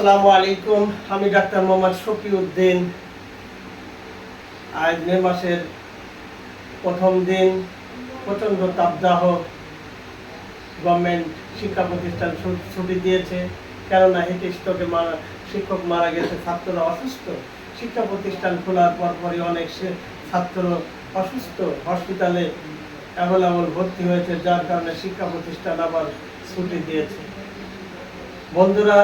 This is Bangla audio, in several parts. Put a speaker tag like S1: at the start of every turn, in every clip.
S1: আসসালামু আলাইকুম। আমি ডাক্তার মোহাম্মদ শফি উদ্দিন আজ মে মাসের প্রথম দিন, প্রচণ্ড তাপদাহ গভর্নমেন্ট শিক্ষা প্রতিষ্ঠান ছুটি দিয়েছে। কেননা হিট স্ট্রোকে মারা শিক্ষক মারা গেছে, ছাত্ররা অসুস্থ। শিক্ষা প্রতিষ্ঠান খোলার পরপরই অনেক ছাত্র অসুস্থ। হসপিটালে অ্যাভেলেবল ভর্তি হয়েছে, যার কারণে শিক্ষা প্রতিষ্ঠান আবার ছুটি দিয়েছে। বন্ধুরা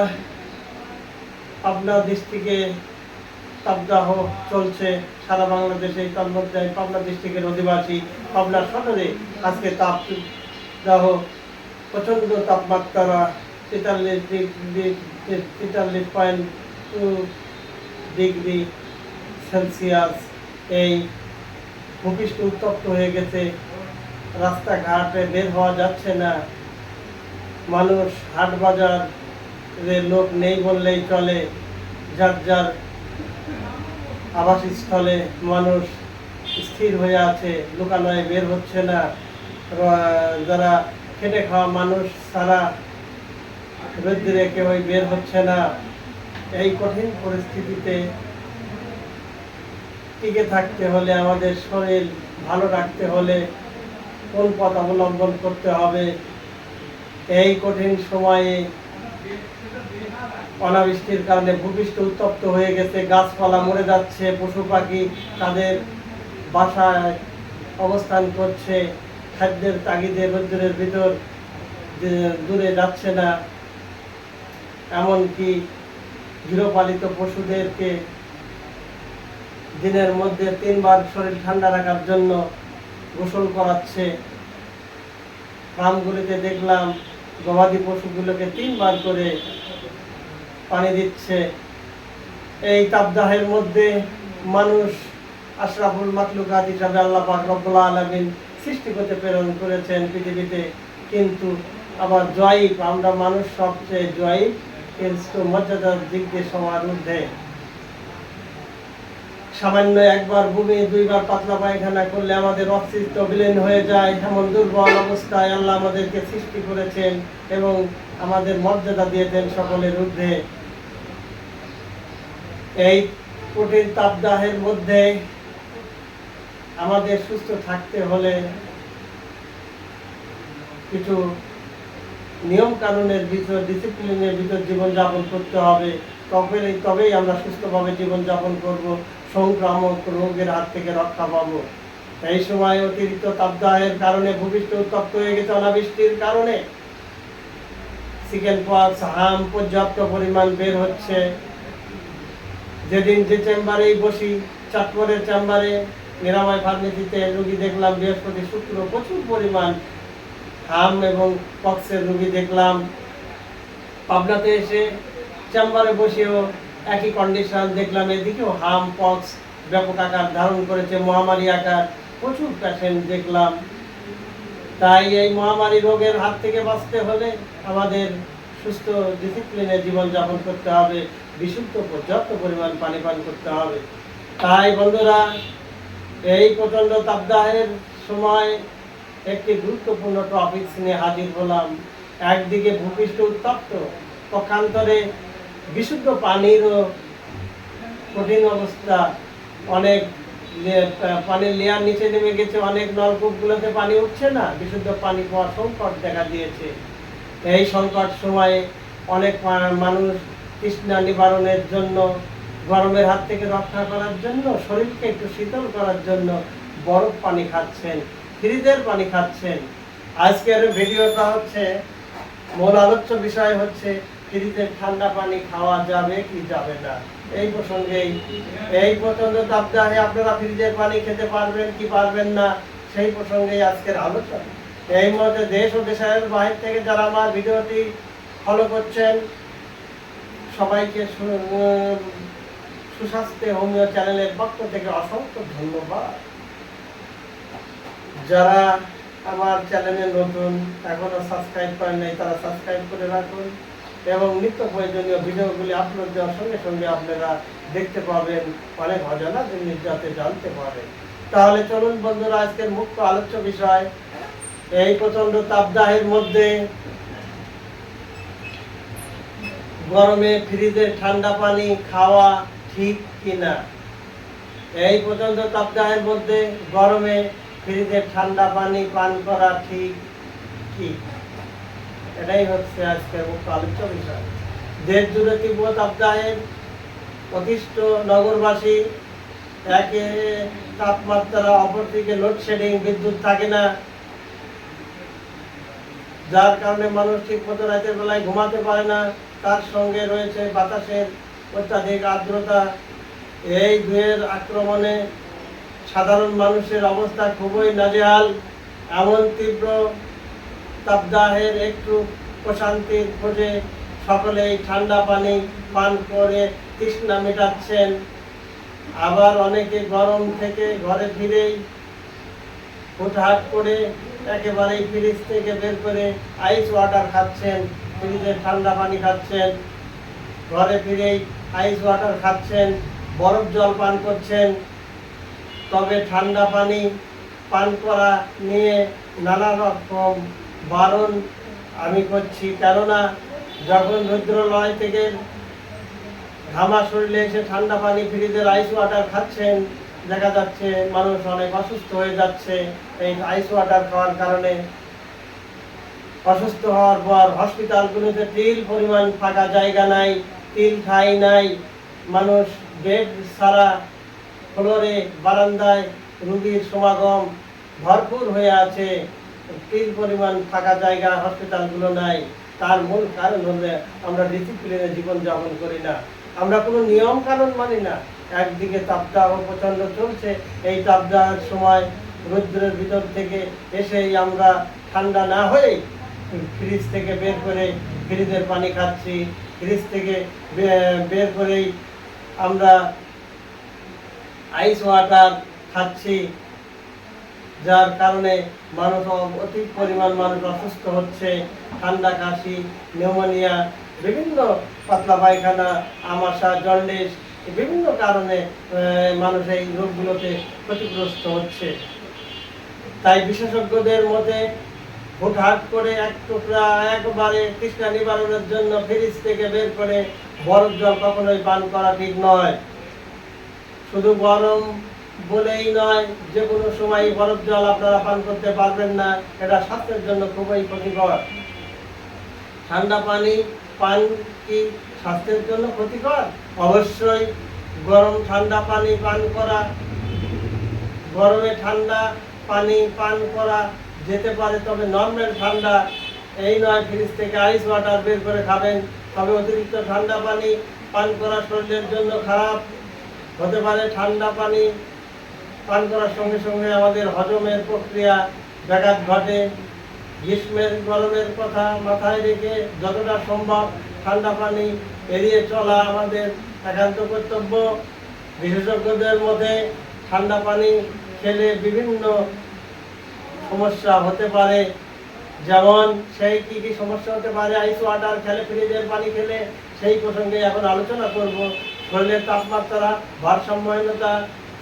S1: পাবনা ডিস্ট্রিক্টে তাপদাহ চলছে, সারা বাংলাদেশে তার মধ্যে আমি পাবনা ডিস্ট্রিক্টের অধিবাসী পাবনা সদরে আজকে তাপ দাহ প্রচণ্ড তাপমাত্রা তেতাল্লিশ ডিগ্রি, তেতাল্লিশ পয়েন্ট টু ডিগ্রি সেলসিয়াস। এই ভূপৃষ্ঠ উত্তপ্ত হয়ে গেছে, রাস্তাঘাটে বের হওয়া যাচ্ছে না। মানুষ হাট বাজার লোক নেই বললেই চলে। যার যার আবাসস্থলে মানুষ স্থির হয়ে আছে, লোকালয়ে বের হচ্ছে না যারা খেটে খাওয়া মানুষ সারা রোদ্দুরে কেউই বের হচ্ছে না, এই কঠিন পরিস্থিতিতে টিকে থাকতে হলে, আমাদের শরীর ভালো রাখতে হলে কোন পথ অবলম্বন করতে হবে? এই কঠিন সময়ে অনাবৃষ্টির কারণে ভূপৃষ্ঠ উত্তপ্ত হয়ে গেছে, গাছপালা মরে যাচ্ছে, পশু পাখি তাদের বাসায় অবস্থান করছে, খাদ্যের তাগিদে রোদ্দুরের ভিতর দূরে যাচ্ছে না, এমনকি গৃহপালিত পশুদেরকে দিনের মধ্যে তিনবার শরীর ঠান্ডা রাখার জন্য গোসল করাচ্ছে। ফার্মগুলিতে দেখলাম গবাদি পশুগুলোকে তিনবার করে পানি দিচ্ছে। এই তাপদাহের মধ্যে মানুষ আশরাফুল মাতলুকাত হিসাবে আল্লাহ পাক রব্বুল আলামিন সৃষ্টি করতে প্রেরণ করেছেন পৃথিবীতে, কিন্তু আবার জয়ীব, আমরা মানুষ সবচেয়ে জয়ীব, কিন্তু মর্যাদার দিক দিয়ে সবার ঊর্ধ্বে। সামান্য একবার ভূমি, দুইবার পাতলা পায়খানা করলে আমাদের অস্তিত্ব বিলীন হয়ে যায়। এমন দুর্বল অবস্থায় আল্লাহ আমাদেরকে সৃষ্টি করেছেন এবং আমাদের মর্যাদা দিয়ে দেন সকলের ঊর্ধ্বে। এই কঠিন তাপদাহের মধ্যে আমাদের সুস্থ থাকতে হলে কিছু নিয়ম কানুনের ভিতর ডিসিপ্লিনের ভিতর জীবনযাপন করতে হবে। তবে তবেই আমরা সুস্থভাবে জীবনযাপন করব, সংক্রামক রোগের হাত থেকে রক্ষা পাবো। এই সময় অতিরিক্ত তাপদাহের কারণে ভূপৃষ্ঠ উত্তপ্ত হয়ে গেছে অনাবৃষ্টির কারণে। চিকেন পক্স হাম পর্যাপ্ত পরিমাণ বের হচ্ছে। যেদিন যে চেম্বারেই বসি চাটপরের চেম্বারে নিরাময় ফার্মেসিতে রুগী দেখলাম, বৃহস্পতি শুক্র প্রচুর পরিমাণ হাম এবং পক্সের রুগী দেখলাম। পাবনাতে এসে চেম্বারে বসেও একই কন্ডিশন দেখলাম, এদিকেও হাম, পক্স ব্যাপক আকার ধারণ করেছে, মহামারী আকার প্রচুর পেশেন্ট দেখলাম। তাই এই মহামারী রোগের হাত থেকে বাঁচতে হলে আমাদের সুস্থ ডিসিপ্লিনে জীবনযাপন করতে হবে, বিশুদ্ধ, পর্যাপ্ত পরিমাণ পানি পান করতে হবে। তাই বন্ধুরা, এই প্রচণ্ড তাপদাহের সময় একটি গুরুত্বপূর্ণ টপিক নিয়ে হাজির হলাম। একদিকে ভূপৃষ্ঠ উত্তপ্ত, পক্ষান্তরে বিশুদ্ধ পানিরও কঠিন অবস্থা। অনেক পানির লেয়ার নিচে নেমে গেছে, অনেক নলকূপগুলোতে পানি উঠছে না। বিশুদ্ধ পানি পাওয়ার সংকট দেখা দিয়েছে। এই সংকট সময়ে অনেক মানুষ তৃষ্ণা নিবারণের জন্য, গরমের হাত থেকে রক্ষা করার জন্য, শরীরকে একটু শীতল করার জন্য বরফ পানি খাচ্ছেন, ফ্রিজের পানি খাচ্ছেন। আজকের ভিডিওটা হচ্ছে, মূল আলোচ্য বিষয় হচ্ছে, ফ্রিজের ঠান্ডা পানি খাওয়া যাবে কি যাবে না। এই প্রসঙ্গেই, এই প্রচণ্ড তাপদাহে আপনারা ফ্রিজের পানি খেতে পারবেন কি পারবেন না, সেই প্রসঙ্গেই আজকের আলোচনা। এই মধ্যে দেশ ও দেশের বাইরে থেকে যারা আমার ভিডিওটি ফলো করছেন, সবাইকে সুস্বাস্থ্য হোমিও চ্যানেলের পক্ষ থেকে অসংখ্য ধন্যবাদ। যারা আমার চ্যানেলে নতুন, এখনও সাবস্ক্রাইব করেন নাই, তারা সাবস্ক্রাইব করে রাখুন এবং নিত্য প্রয়োজনীয় ভিডিওগুলি আপলোড দেওয়ার সঙ্গে সঙ্গে আপনারা দেখতে পাবেন, অনেক অজানা জিনিস যাতে জানতে পারেন। তাহলে চলুন বন্ধুরা, আজকের মুখ্য আলোচ্য বিষয় এই প্রচণ্ড তাপদাহের মধ্যে গরমে ফ্রিজের ঠান্ডা পানি খাওয়া ঠিক কিনা? এই পর্যন্ত সপ্তাহের মধ্যে গরমে ফ্রিজের ঠান্ডা পানি পান করা ঠিক কি? এটাই হচ্ছে আজকের মুখ্য আলোচ্য বিষয়। দেশ জুড়ে তীব্র সপ্তাহের অতিষ্ঠ নগরবাসী একে তাপমাত্রা অপরদিকে লোডশেডিং বিদ্যুৎ থাকে না। যার কারণে মানুষ ঠিক মতো রাতের বেলায় ঘুমাতে পারে না, তার সঙ্গে রয়েছে বাতাসের অত্যাধিক আর্দ্রতা। এই দুয়ের আক্রমণে সাধারণ মানুষের অবস্থা খুবই নাজেহাল, এমন তীব্র তাপদাহের একটু প্রশান্তির খোঁজে সকলেই ঠান্ডা পানি পান করে তৃষ্ণা মেটাচ্ছেন। আবার অনেকে গরম থেকে ঘরে ফিরেই হুটহাট করে একেবারেই ফ্রিজ থেকে বের করে আইস ওয়াটার খাচ্ছেন, ফ্রিজে ঠান্ডা পানি খাচ্ছেন, ঘরে ফিরেই আইস ওয়াটার খাচ্ছেন, বরফ জল পান করছেন, তবে ঠান্ডা পানি পান করা নিয়ে নানা রকম বারণ আমি করছি। কেননা যখন রুদ্রলয় থেকে ঘামা শরীরে এসে ঠান্ডা পানি ফ্রিজের আইস ওয়াটার খাচ্ছেন দেখা যাচ্ছে মানুষ অনেক অসুস্থ হয়ে যাচ্ছে, এই আইস ওয়াটার খাওয়ার কারণে। অসুস্থ হওয়ার পর হসপিটালগুলোতে তিল পরিমাণ ফাঁকা জায়গা নাই, তিল ঠাই নাই। মানুষ বেড ছাড়া ফ্লোরে বারান্দায় রুগীর সমাগম ভরপুর হয়ে আছে। তিল পরিমাণ ফাঁকা জায়গা হসপিটালগুলো নাই। তার মূল কারণ হলে আমরা ডিসিপ্লিনে জীবনযাপন করি না। আমরা কোনো নিয়ম কানুন মানি না। একদিকে তাপদাহ প্রচণ্ড চলছে, এই তাপদাহের সময় রৌদ্রের ভিতর থেকে এসেই আমরা ঠান্ডা না হয়ে ফ্রিজ থেকে বের করে ফ্রিজের পানি খাচ্ছি। ফ্রিজ থেকে বের করেই আমরা আইস ওয়াটার খাচ্ছি, যার কারণে মানুষ অ- অধিক পরিমাণ মানুষ অসুস্থ হচ্ছে, ঠান্ডা কাশি, নিউমোনিয়া, বিভিন্ন পাতলা পায়খানা, আমাশা, জন্ডিস বিভিন্ন কারণে মানুষ এই রোগগুলোতে ক্ষতিগ্রস্ত হচ্ছে। তাই বিশেষজ্ঞদের মতে, হুটহাট করে এক টুকরা, একবারে তৃষ্ণা নিবারণের জন্য ফ্রিজ থেকে বের করে বরফ জল কখনোই পান করা ঠিক নয়। শুধু গরম বলেই নয় যে কোনো সময় বরফ জল আপনারা পান করতে পারবেন না, এটা স্বাস্থ্যের জন্য খুবই ক্ষতিকর। ঠান্ডা পানি পান কি স্বাস্থ্যের জন্য ক্ষতিকর? অবশ্যই গরম ঠান্ডা পানি পান করা, গরমে ঠান্ডা পানি পান করা যেতে পারে, তবে নর্মাল ঠান্ডা এই নয় ফ্রিজ থেকে আইস ওয়াটার বের করে খাবেন। তবে অতিরিক্ত ঠান্ডা পানি পান করা শরীরের জন্য খারাপ। হতে পারে ঠান্ডা পানি পান করার সঙ্গে সঙ্গে আমাদের হজমের প্রক্রিয়া ব্যাঘাত ঘটে। গ্রীষ্মের গরমের কথা মাথায় রেখে যতটা সম্ভব ঠান্ডা পানি এড়িয়ে চলা আমাদের একান্ত কর্তব্য। বিশেষজ্ঞদের মধ্যে ঠান্ডা পানি খেলে বিভিন্ন সমস্যা হতে পারে। যেমন সেই কি কি সমস্যা হতে পারে? আইস ওয়াটার খেলে, ফ্রিজের পানি খেলে, সেই প্রসঙ্গে এখন আলোচনা করব। শরীরের তাপমাত্রা, ভারসাম্যহীনতা,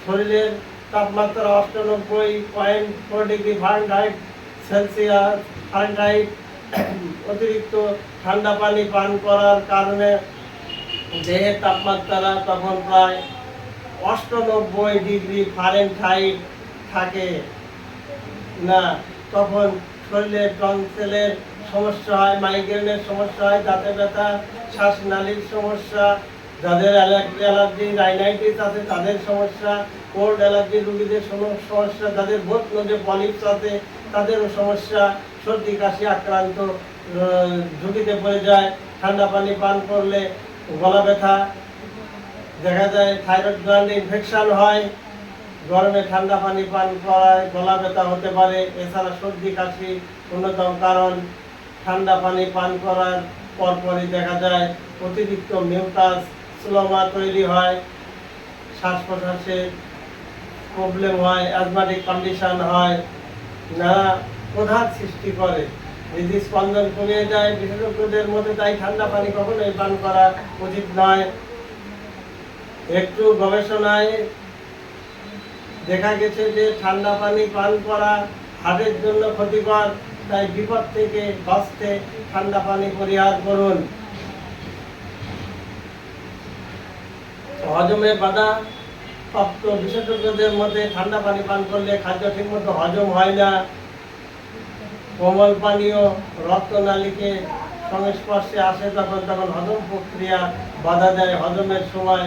S1: শরীরের তাপমাত্রা অষ্টানব্বই point four degree Fahrenheit Celsius Fahrenheit অতিরিক্ত ঠান্ডা পানি পান করার কারণে দেহের তাপমাত্রা তখন প্রায় অষ্টানব্বই ডিগ্রি ফারেনহাইট থাকে না, তখন শরীরের টনসেলের সমস্যা হয়, মাইগ্রেনের সমস্যা হয়, দাঁতে ব্যথা, শ্বাসনালীর সমস্যা, যাদের অ্যালার্জি রাইনাইটিস আছে তাদের সমস্যা, কোল্ড অ্যালার্জি রুগীদের সমস্যা, যাদের বোধ নদে পলিপস আছে তাদেরও সমস্যা, সর্দি, কাশি আক্রান্ত ঝুঁকিতে পড়ে যায়, ঠান্ডা পানি পান করলে গলা ব্যথা, দেখা যায় থাইরয়েড গ্ল্যান্ডে ইনফেকশন হয়, গরমে ঠান্ডা পানি পান করায়, গলা ব্যথা হতে পারে, এছাড়া সর্দি, কাশি অন্যতম কারণ। ঠান্ডা পানি পান করার পরপরই দেখা যায় অতিরিক্ত মিউকাস স্লোমা তৈরি হয় শ্বাস প্রশ্বাসের প্রবলেম হয় অ্যাজমাটিক কন্ডিশন হয়, নানা প্রধান সৃষ্টি করে। হৃদস্পন্দন কমে যায়, বিশেষজ্ঞদের মধ্যে তাই ঠান্ডা পানি কখনোই পান করা উচিত নয়। একটু গবেষণায় দেখা গেছে যে ঠান্ডা পানি পান করা হার্টের জন্য ক্ষতিকর, তাই বিপদ থেকে বাঁচতে ঠান্ডা পানি পরিহার করুন। হজমে বাধা প্রাপ্ত বিশেষজ্ঞদের মধ্যে ঠান্ডা পানি পান করলে খাদ্য ঠিকমতো হজম হয় না। কোমল পানীয় রক্তনালীকে সংস্পর্শে আসে তখন তখন হজম প্রক্রিয়া বাধা দেয়। হজমের সময়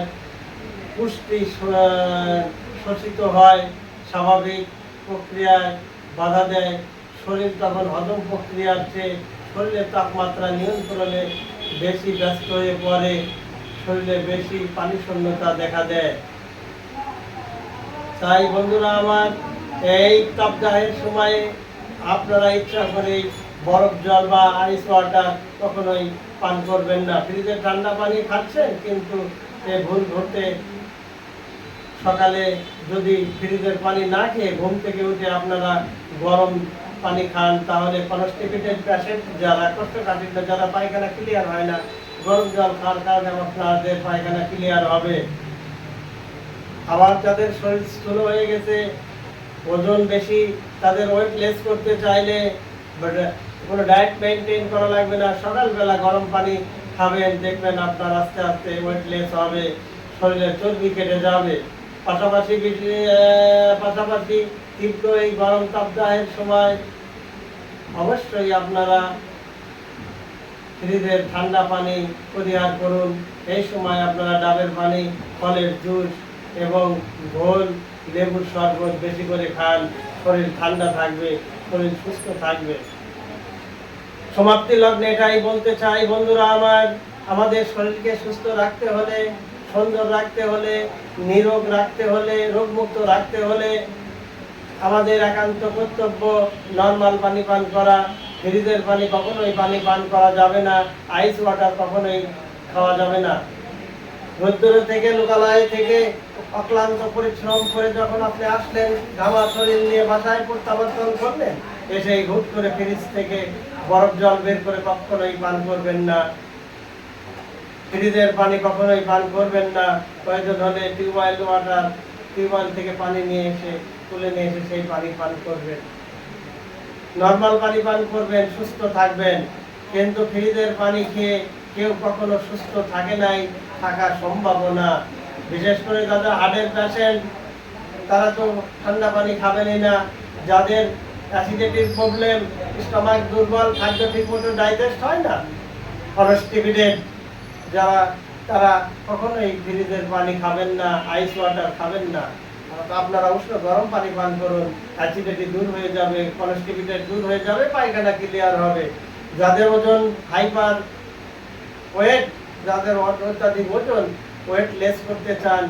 S1: পুষ্টি শোষিত হয়, স্বাভাবিক প্রক্রিয়ায় বাধা দেয়। শরীর তখন হজম প্রক্রিয়ার চেয়ে শরীরের তাপমাত্রা নিয়ন্ত্রণে বেশি ব্যস্ত হয়ে পড়ে। শরীরে বেশি পানি শূন্যতা দেখা দেয়। তাই বন্ধুরা আমার এই তাপদাহের সময়ে আপনারা ইচ্ছা করে বরফ জল বা আইস ওয়াটার কখনোই পান করবেন না। ফ্রিজে ঠান্ডা পানি খাচ্ছেন, কিন্তু ভুল ঘটে সকালে যদি ফ্রিজের পানি না খেয়ে ঘুম থেকে উঠে আপনারা গরম পানি খান, তাহলে কনস্টিপেটেড পেশেন্ট যারা, কোষ্ঠকাঠিন্য যারা পায়খানা ক্লিয়ার হয় না, গরম জল খাওয়ার কারণে আপনাদের পায়খানা ক্লিয়ার হবে। আবার যাদের শরীর স্থূল হয়ে গেছে ওজন বেশি, তাদের ওয়েট লেস করতে চাইলে কোনো ডায়েট মেনটেন করা লাগবে না। সকালবেলা গরম পানি খাবেন, দেখবেন আপনার আস্তে আস্তে ওয়েট লেস হবে, শরীরের চর্বি কেটে যাবে। পাশাপাশি পাশাপাশি তীব্র এই গরম তাপদাহের সময় অবশ্যই আপনারা ফ্রিজের ঠান্ডা পানি পরিহার করুন। এই সময় আপনারা ডাবের পানি, ফলের জুস এবং ঘোল লেবুর শরবত বেশি করে খান, শরীর ঠান্ডা থাকবে, শরীর সুস্থ থাকবে। সমাপ্তি লগ্নে এটাই বলতে চাই, বন্ধুরা আমার, আমাদের শরীরকে সুস্থ রাখতে হলে, সুন্দর রাখতে হলে, নিরোগ রাখতে হলে, রোগমুক্ত রাখতে হলে, আমাদের একান্ত কর্তব্য নর্মাল পানি পান করা, ফ্রিজের পানি কখনোই পানি পান করা যাবে না, আইস ওয়াটার কখনোই খাওয়া যাবে না। রোদ্দুরে থেকে, লোকালয় থেকে অক্লান্ত পরিশ্রম করে যখন আপনি আসলেন ঘামা শরীর নিয়ে বাসায় প্রত্যাবর্তন করলেন, এসে হুট করে ফ্রিজ থেকে বরফ জল বের করে কখনোই পান করবেন না। ফ্রিজের পানি কখনোই পান করবেন না। প্রয়োজন হলে টিউবওয়েল ওয়াটার, টিউবওয়েল থেকে পানি নিয়ে এসে, তুলে নিয়ে এসে সেই পানি পান করবেন। নর্মাল পানি পান করবেন, সুস্থ থাকবেন। কিন্তু ফ্রিজের পানি খেয়ে কেউ কখনো সুস্থ থাকে নাই। থাকা সম্ভাবনা বিশেষ করে যাদের হার্টের পেশেন্ট, তারা তো ঠান্ডা পানি খাবেনই না। যাদের অ্যাসিডিটির প্রবলেম স্টমাক দুর্বল, খাদ্য ঠিকমতো ডাইজেস্ট হয় না কনস্টিপিটেড যারা, তারা কখনোই ফ্রিজের পানি খাবেন না আইস ওয়াটার খাবেন না। আপনারা উষ্ণ গরম পানি পান করুন অ্যাসিডিটি দূর হয়ে যাবে কনস্টিপিটেড দূর হয়ে যাবে, পায়খানা ক্লিয়ার হবে। যাদের ওজন হাইপার ওয়েট যাদের অত্যাধিক ওজন ওয়েট লেস করতে চান,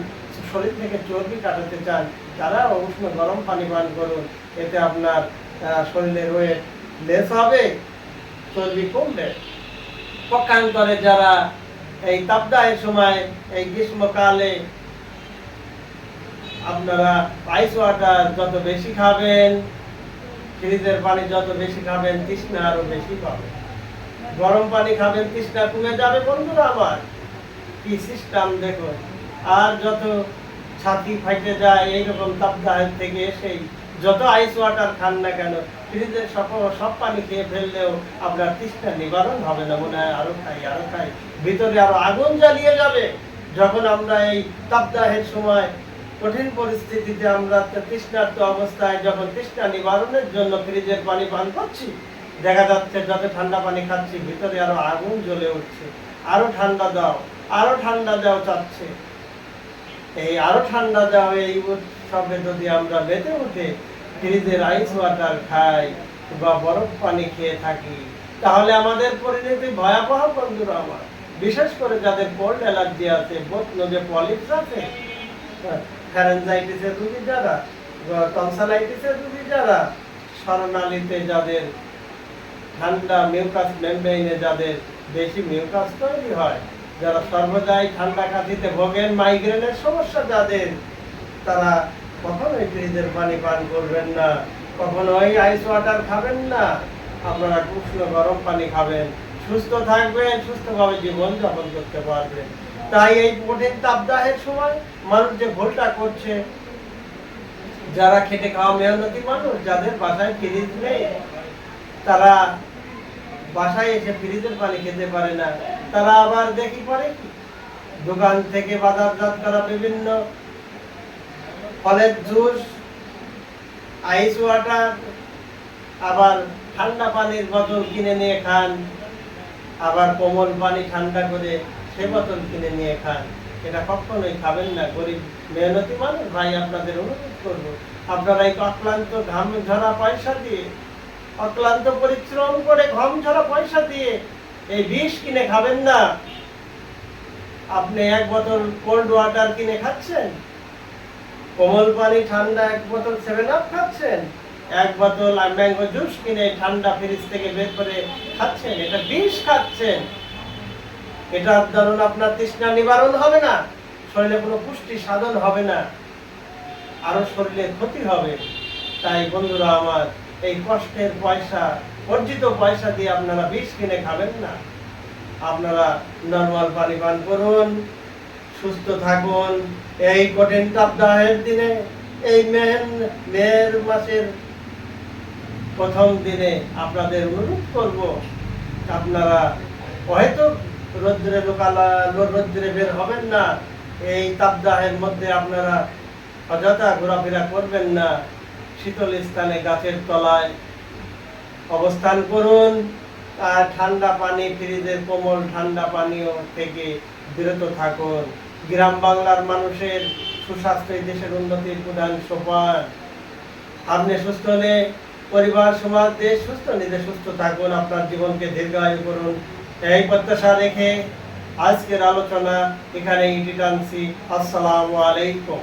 S1: শরীর থেকে চর্বি কাটাতে চান, তারা উষ্ণ গরম পানি পান করুন। এতে আপনার শরীরের ওয়েট লেস হবে, চর্বি কমবে। পক্ষান্তরে যারা এই তাপদাহের সময়, এই গ্রীষ্মকালে আপনারা আইস ওয়াটার যত বেশি খাবেন, ফ্রিজের পানি যত বেশি খাবেন, তৃষ্ণা আরও বেশি পাবেন। গরম পানি খাবেন তৃষ্ণা কমে যাবে বন্ধুরা আমার কি সিস্টেম দেখো। আর যত ছাতি ফাইটে যায়, এইরকম তাপদাহের থেকে এসেই যত আইস ওয়াটার খান না কেন ফ্রিজের সব সব পানি খেয়ে ফেললেও আপনার তৃষ্ণা নিবারণ হবে না মনে হয়, আরও খাই আরও খাই। ভিতরে আরও আগুন জ্বালিয়ে যাবে। যখন আমরা এই তাপদাহের সময় কঠিন পরিস্থিতিতে আমরা তৃষ্ণার্ত অবস্থায় যখন তৃষ্ণা নিবারণের জন্য ফ্রিজের পানি পান করছি দেখা যাচ্ছে যত ঠান্ডা পানি খাচ্ছি, ভিতরে আরও আগুন জ্বলে উঠছে। আরও ঠান্ডা দাও, আরও ঠান্ডা দাও চাচ্ছে। এই আরও ঠান্ডা দাও, এই উৎসবে যদি আমরা বেঁধে উঠে ফ্রিজের আইস ওয়াটার খাই বা বরফ পানি খেয়ে থাকি, তাহলে আমাদের পরিণতি ভয়াবহ বন্ধুরা আমার। বিশেষ করে যাদের কোল্ড অ্যালার্জি আছে বোতল যে পলিপস আছে ফ্যারেনজাইটিসের রোগী যারা টনসালাইটিসের রোগী যারা স্মরণালীতে যাদের ঠান্ডা মিউকাস মেমব্রেইনে যাদের বেশি মিউকাস তৈরি হয়, যারা সর্বদাই ঠান্ডা কাশিতে ভোগেন মাইগ্রেনের সমস্যা যাদের, তারা কখনোই ফ্রিজের পানি পান করবেন না, কখনোই আইস ওয়াটার খাবেন না। আপনারা উষ্ণ গরম পানি খাবেন, সুস্থ থাকবেন, সুস্থভাবে জীবন যাপন করতে পারবেন। তাই এই কঠিন তাপদাহের সময় মানুষ যে ভুলটা করছে, যারা খেটে খাওয়া মেহনতি মানুষ, যাদের বাসায় ফ্রিজ নেই, তারা বাসায় এসে ফ্রিজের পানি খেতে পারে না। তারা আবার দেখি পরে কি? দোকান থেকে বাজারজাত করা বিভিন্ন ফলের জুস, আইস ওয়াটার, আবার ঠান্ডা পানির বোতল কিনে নিয়ে খান, আবার কোমল পানি ঠান্ডা করে সে বোতল কিনে নিয়ে খান। এটা কখনোই খাবেন না, গরিব, মেহনতি মানুষ। ভাই, আপনাদের অনুরোধ করব, আপনারা এই অক্লান্ত ঘাম ঝরা পয়সা দিয়ে অক্লান্ত পরিশ্রম করে ঘাম ঝরা পয়সা দিয়ে এই বিষ কিনে খাবেন না। আপনি এক বোতল কোল্ড ওয়াটার কিনে খাচ্ছেন? কোমল পানি ঠান্ডা এক বোতল সেভেন আপ খাচ্ছেন? এক বোতল ম্যাঙ্গো জুস কিনে ঠান্ডা ফ্রিজ থেকে বের করে খাচ্ছেন? এটা বিষ খাচ্ছেন। এটার ধরুন আপনার তৃষ্ণা নিবারণ হবে না। শরীরে কোনো পুষ্টি সাধন হবে না। আরও শরীরে ক্ষতি হবে। তাই বন্ধুরা আমার এই কষ্টের পয়সা অর্জিত পয়সা দিয়ে আপনারা বিষ কিনে খাবেন না। আপনারা নর্মাল পানি পান করুন, সুস্থ থাকুন। এই কঠিন তাপদাহের দিনে, এই মেন মেয়ের মাসের প্রথম দিনে আপনাদের অনুরোধ করব, আপনারা হয়তো রৌদ্রে লোকালা, রৌদ্রে বের হবেন না। এই তাপদাহের মধ্যে আপনারা অযথা ঘোরাফেরা করবেন না। শীতল স্থানে গাছের তলায় অবস্থান করুন। আর ঠান্ডা পানি, ফ্রিজের কোমল ঠান্ডা পানীয় থেকে বিরত থাকুন। গ্রাম বাংলার মানুষের সুস্বাস্থ্য এই দেশের উন্নতির প্রধান সোপান। আপনি সুস্থ হলে পরিবার, সমাজ, দেশ সুস্থ, নিজে সুস্থ থাকুন, আপনার জীবনকে দীর্ঘায়ু করুন। এই প্রত্যাশা রেখে আজকের আলোচনা এখানে ইটি টানছি। আসসালামু আলাইকুম।